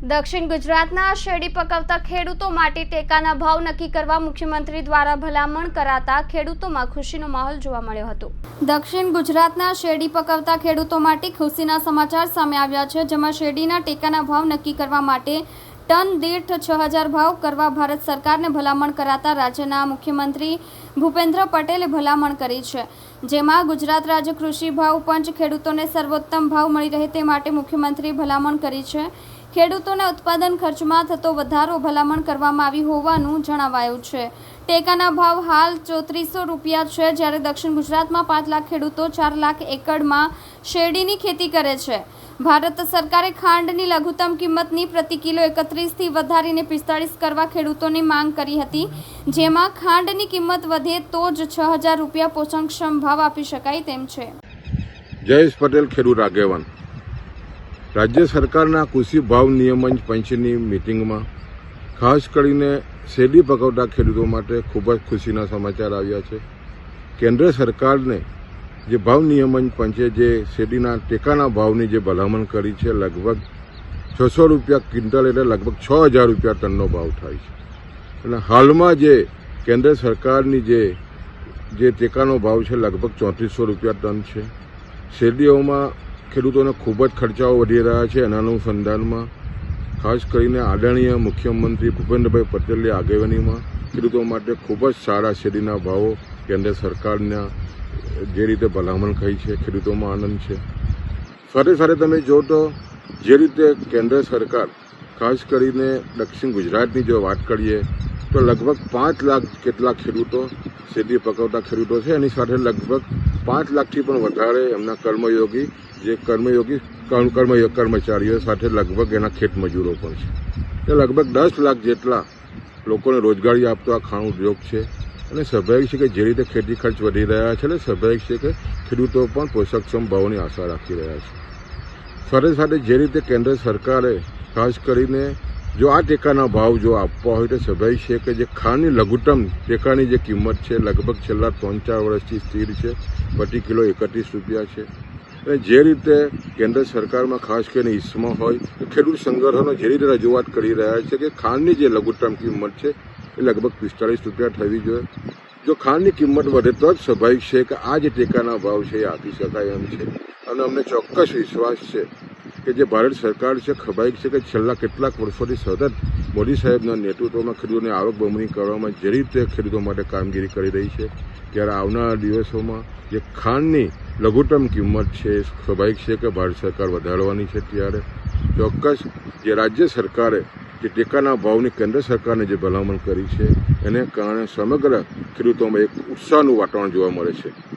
દક્ષિણ ગુજરાતના શેરડી પકવતા ખેડૂતો માટે ટેકાના ભાવ નક્કી કરવા મુખ્યમંત્રી દ્વારા ભલામણ કરાતા ખેડૂતોમાં ખુશીનો માહોલ જોવા મળ્યો હતો. દક્ષિણ ગુજરાતના શેરડી પકવતા ખેડૂતો માટે ખુશીના સમાચાર સામે આવ્યા છે, જેમાં શેરડીના ટેકાના ભાવ નક્કી કરવા માટે ટન દીઠ છ હજાર ભાવ કરવા ભારત સરકારને ભલામણ કરાતા રાજ્યના મુખ્યમંત્રી ભૂપેન્દ્ર પટેલે ભલામણ કરી છે. જેમાં ગુજરાત રાજ્ય કૃષિ ભાવ પંચ ખેડૂતોને સર્વોત્તમ ભાવ મળી રહે તે માટે મુખ્યમંત્રીએ ભલામણ કરી છે. ખેડૂતોના ઉત્પાદન ખર્ચમાં થતો વધારો ભલામણ કરવામાં આવી હોવાનું જણાવાયું છે. ટેકાના ભાવ હાલ ચોત્રીસો રૂપિયા છે, જ્યારે દક્ષિણ ગુજરાતમાં પાંચ લાખ ખેડૂતો ચાર લાખ એકડમાં શેરડીની ખેતી કરે છે. ભારત સરકારે ખાંડની લઘુત્તમ કિંમતની પ્રતિ કિલો એકત્રીસથી વધારીને પિસ્તાળીસ કરવા ખેડૂતોની માંગ કરી હતી. જેમાં ખાંડની કિંમત વધે તો જ છ હજાર રૂપિયા પોષણક્ષમ ભાવ આપી શકાય તેમ છે. જયેશ પટેલ, ખેડૂત આગેવાન. રાજ્ય સરકારના કૃષિ ભાવ નિયમન પંચની મિટિંગમાં ખાસ કરીને શેરડી પકવતા ખેડૂતો માટે ખૂબ જ ખુશીના સમાચાર આવ્યા છે. કેન્દ્ર સરકારને જે ભાવ નિયમન પંચે જે શેરડીના ટેકાના ભાવની જે ભલામણ કરી છે, લગભગ છસો રૂપિયા ક્વિન્ટલ એટલે લગભગ છ હજાર રૂપિયા ટનનો ભાવ થાય છે. અને હાલમાં જે કેન્દ્ર સરકારની જે જે ટેકાનો ભાવ છે, લગભગ ચોત્રીસો રૂપિયા ટન છે. શેરડીઓમાં ખેડૂતોને ખૂબ જ ખર્ચાઓ વધી રહ્યા છે એના અનુસંધાનમાં ખાસ કરીને આદરણીય મુખ્યમંત્રી ભૂપેન્દ્રભાઈ પટેલની આગેવાનીમાં ખેડૂતો માટે ખૂબ જ સારા શેરીના ભાવો કેન્દ્ર સરકારના જે રીતે ભલામણ કરી છે, ખેડૂતોમાં આનંદ છે. સાથે સાથે તમે જો તો જે રીતે કેન્દ્ર સરકાર, ખાસ કરીને દક્ષિણ ગુજરાતની જો વાત કરીએ, તો લગભગ પાંચ લાખ કેટલા ખેડૂતો શેરડી પકવતા ખેડૂતો છે. એની સાથે લગભગ પાંચ લાખથી પણ વધારે એમના કર્મયોગી, જે કર્મયોગી કર્મયોગ કર્મ- કર્મચારીઓ સાથે લગભગ એના ખેત મજૂરો પણ છે. એ લગભગ દસ લાખ જેટલા લોકોને રોજગારી આપતો આ ખાણ ઉદ્યોગ છે. અને સ્વાભાવિક છે કે જે રીતે ખેતી ખર્ચ વધી રહ્યા છે, એટલે સ્વાભાવિક છે કે ખેડૂતો પણ પોષકક્ષમ ભાવોની આશા રાખી રહ્યા છે. સાથે સાથે જે રીતે કેન્દ્ર સરકારે ખાસ કરીને જો આ ટેકાના ભાવ જો આપવા હોય તો સ્વાભાવિક છે કે જે ખાંડની લઘુત્તમ ટેકાની જે કિંમત છે, લગભગ છેલ્લા ત્રણ ચાર વર્ષથી સ્થિર છે, પ્રતિ કિલો એકત્રીસ રૂપિયા છે. અને જે રીતે કેન્દ્ર સરકારમાં ખાસ કરીને ઈસમાં હોય ખેડૂત સંગઠનો જે રીતે રજૂઆત કરી રહ્યા છે કે ખાંડની જે લઘુત્તમ કિંમત છે, એ લગભગ પિસ્તાળીસ રૂપિયા થવી જોઈએ. જો ખાંડની કિંમત વધે તો જ સ્વાભાવિક છે કે આ જે ટેકાના ભાવ છે એ આપી શકાય એમ છે. અને અમને ચોક્કસ વિશ્વાસ છે કે જે ભારત સરકાર છે ખબાઈક છે કે છેલ્લા કેટલાક વર્ષોથી સતત મોદી સાહેબના નેતૃત્વમાં ખેડૂતોની આવક બમણી કરવામાં જે રીતે ખેડૂતો માટે કામગીરી કરી રહી છે, ત્યારે આવનારા દિવસોમાં જે ખાંડની લઘુત્તમ કિંમત છે એ સ્વાભાવિક છે કે ભારત સરકાર વધારવાની છે ત્યારે ચોક્કસ જે રાજ્ય સરકારે જે ટેકાના ભાવની કેન્દ્ર સરકારને જે ભલામણ કરી છે, એને કારણે સમગ્ર ખેડૂતોમાં એક ઉત્સાહનું વાતાવરણ જોવા મળે છે.